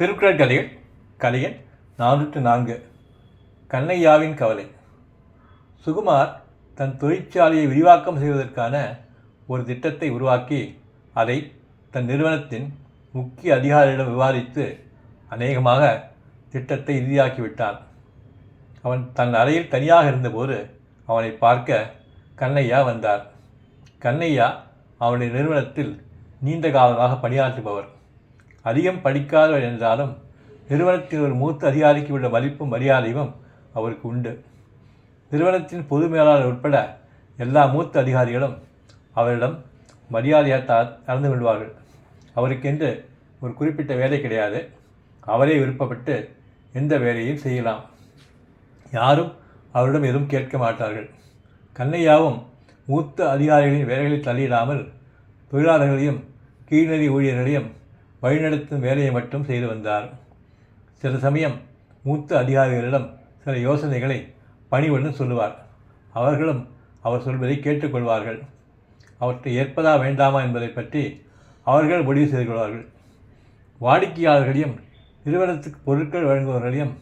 திருக்குறள் கதைகள் கலையன் நானூற்று நான்கு. கண்ணையாவின் கவலை. சுகுமார் தன் தொழிற்சாலையை விரிவாக்கம் செய்வதற்கான ஒரு திட்டத்தை உருவாக்கி அதை தன் நிறுவனத்தின் முக்கிய அதிகாரிகளிடம் விவாதித்து அநேகமாக திட்டத்தை இறுதியாக்கிவிட்டான் அவன் தன் அறையில் தனியாக இருந்தபோது அவனை பார்க்க கண்ணையா வந்தார். கண்ணையா அவனுடைய நிறுவனத்தில் நீண்ட காலமாக பணியாற்றுபவர். அதிகம் படிக்காதவர் என்றாலும் நிறுவனத்தின் ஒரு மூத்த அதிகாரிக்கு உள்ள மதிப்பும் மரியாதையும் அவருக்கு உண்டு. நிறுவனத்தின் பொது மேலாளர் உட்பட எல்லா மூத்த அதிகாரிகளும் அவரிடம் மரியாதையாக த நடந்து கொள்வார்கள். அவருக்கென்று ஒரு குறிப்பிட்ட வேலை கிடையாது. அவரே விருப்பப்பட்டு எந்த வேலையும் செய்யலாம். யாரும் அவரிடம் எதுவும் கேட்க மாட்டார்கள். கண்ணையாவும் மூத்த அதிகாரிகளின் வேலைகளை தலையிடாமல் தொழிலாளர்களையும் கீழ்நிலை ஊழியர்களையும் வழிநடத்தும் வேலையை மட்டும் செய்து வந்தார். சில சமயம் மூத்த அதிகாரிகளிடம் சில யோசனைகளை பணிவுடன் சொல்லுவார். அவர்களும் அவர் சொல்வதை கேட்டுக்கொள்வார்கள். அவற்றை ஏற்பதா வேண்டாமா என்பதை பற்றி அவர்கள் முடிவு செய்து கொள்வார்கள் வாடிக்கையாளர்களையும் நிறுவனத்துக்கு பொருட்கள் வழங்குபவர்களையும்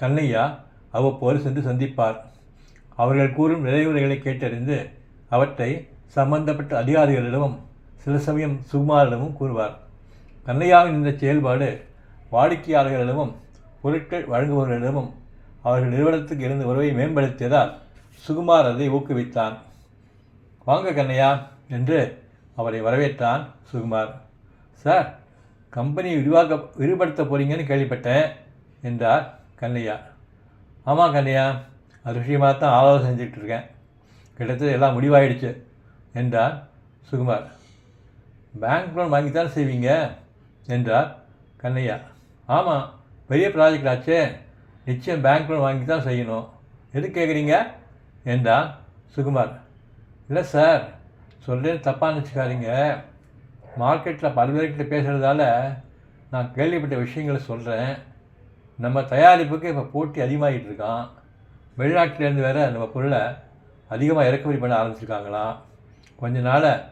கண்ணையா அவ்வப்போது சென்று சந்திப்பார். அவர்கள் கூறும் விளைவுரைகளை கேட்டறிந்து அவற்றை சம்பந்தப்பட்ட அதிகாரிகளிடமும் சில சமயம் சுகுமாரிடமும் கூறுவார். கண்ணையாவின் இந்த செயல்பாடு வாடிக்கையாளர்களிடமும் பொருட்கள் வழங்குபவர்களிடமும் அவர்கள் நிறுவனத்துக்கு இருந்த உறவை மேம்படுத்தியதால் சுகுமார் அதை ஊக்குவித்தான். வாங்க கண்ணையா என்று அவரை வரவேற்றான் சுகுமார். சார் கம்பெனியை விரிவாக்க விரிவுபடுத்த போகிறீங்கன்னு கேள்விப்பட்டேன் என்றார் கண்ணையா ஆமாம் கண்ணையா அது விஷயமாக தான் ஆலோசனை செஞ்சுக்கிட்டு இருக்கேன். கிட்டத்தட்ட எல்லாம் முடிவாயிடுச்சு என்றார் சுகுமார். பேங்க் லோன் வாங்கித்தான் செய்வீங்க? என்றார் கண்ணையா. ஆமாம் பெரிய ப்ராஜெக்ட் ஆச்சே. நிச்சயம் பேங்க் லோன் வாங்கி தான் செய்யணும். எது கேட்குறீங்க என்றான் சுகுமார். இல்லை சார் சொல்கிறேன்னு தப்பாக நினச்சிக்காதீங்க. மார்க்கெட்டில் பல்வேறுகிட்ட பேசுகிறதால நான் கேள்விப்பட்ட விஷயங்களை சொல்கிறேன் நம்ம தயாரிப்புக்கு இப்போ போட்டி அதிகமாகிட்டு இருக்கான். வெளிநாட்டிலேருந்து வேறு நம்ம பொருளை அதிகமாக இறக்குமதி பண்ண ஆரம்பிச்சிருக்காங்களாம். கொஞ்ச நாள்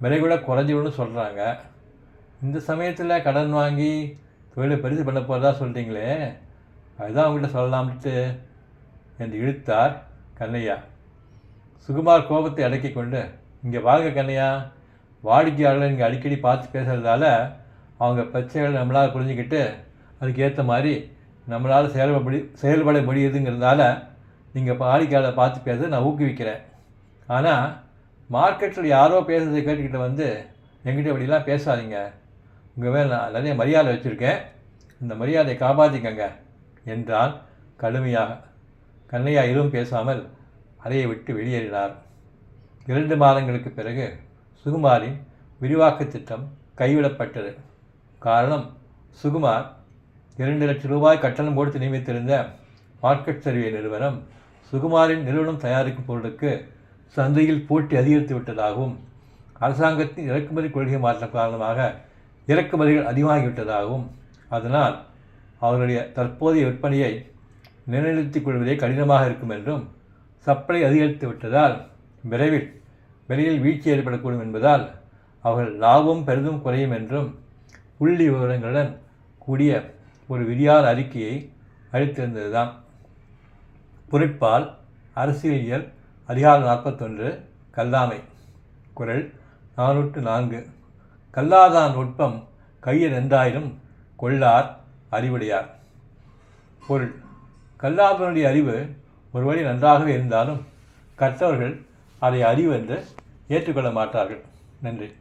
விலை கூட குறைஞ்சிடும்னு சொல்கிறாங்க இந்த சமயத்தில் கடன் வாங்கி தொழிலை பரிசு பண்ண போகிறதா சொல்கிறீங்களே அதுதான் அவங்ககிட்ட சொல்லலாம்ட்டு என்று இழுத்தார் கண்ணையா. சுகுமார் கோபத்தை அடக்கி கொண்டு இங்கே பாருங்க கண்ணையா வாடிக்கையாளர்களை இங்கே அடிக்கடி பார்த்து பேசுகிறதால அவங்க பிரச்சனைகளை நம்மளால் புரிஞ்சுக்கிட்டு அதுக்கு ஏற்ற மாதிரி நம்மளால் செயல்பட செயல்பட முடியுதுங்கிறதால நீங்கள் வாடிக்கையாளரை பார்த்து பேச நான் ஊக்குவிக்கிறேன். ஆனால் மார்க்கெட்டில் யாரோ பேசுறதை கேட்டுக்கிட்டு வந்து எங்கிட்ட இப்படிலாம் பேசாதீங்க. உங்கள் மேலே நான் நிறைய மரியாதை வச்சுருக்கேன். இந்த மரியாதையை காப்பாற்றிக்கங்க என்றான் கடுமையாக கண்ணையா எதுவும் பேசாமல் அறையை விட்டு வெளியேறினார். இரண்டு மாதங்களுக்கு பிறகு சுகுமாரின் விரிவாக்க திட்டம் கைவிடப்பட்டது. காரணம் சுகுமார் இரண்டு லட்சம் ரூபாய் கட்டணம் கொடுத்து நியமித்திருந்த மார்க்கெட் சர்வே நிறுவனம் சுகுமாரின் நிறுவனம் தயாரிக்கும் பொருளுக்கு சந்தையில் போட்டி அதிகரித்து விட்டதாகவும் அரசாங்கத்தின் இறக்குமதி கொள்கை மாற்றம் காரணமாக இறக்குமதிகள் அதிகமாகிவிட்டதாகவும் அதனால் அவர்களுடைய தற்போதைய விற்பனையை நிலைநிறுத்திக் கொள்வதே கடினமாக இருக்கும் என்றும் சப்ளை அதிகரித்து விட்டதால் விரைவில் விலையில் வீழ்ச்சி ஏற்படக்கூடும் என்பதால் அவர்கள் லாபம் பெரிதும் குறையும் என்றும் புள்ளி விவரங்களுடன் கூடிய ஒரு விரியார் அறிக்கையை அளித்திருந்தது தான் பொருட்பால் அரசியலியல் அதிகாரம் நாற்பத்தொன்று கல்லாமை குரல் நானூற்று நான்கு. கல்லாதான் நுட்பம் கையில் நன்றாயினும் கொள்ளார் அறிவுடையார். பொருள். கல்லாதவனுடைய அறிவு ஒரு வழி நன்றாகவே இருந்தாலும் கற்றவர்கள் அதை அறிவு என்று ஏற்றுக்கொள்ள மாட்டார்கள். நன்றி.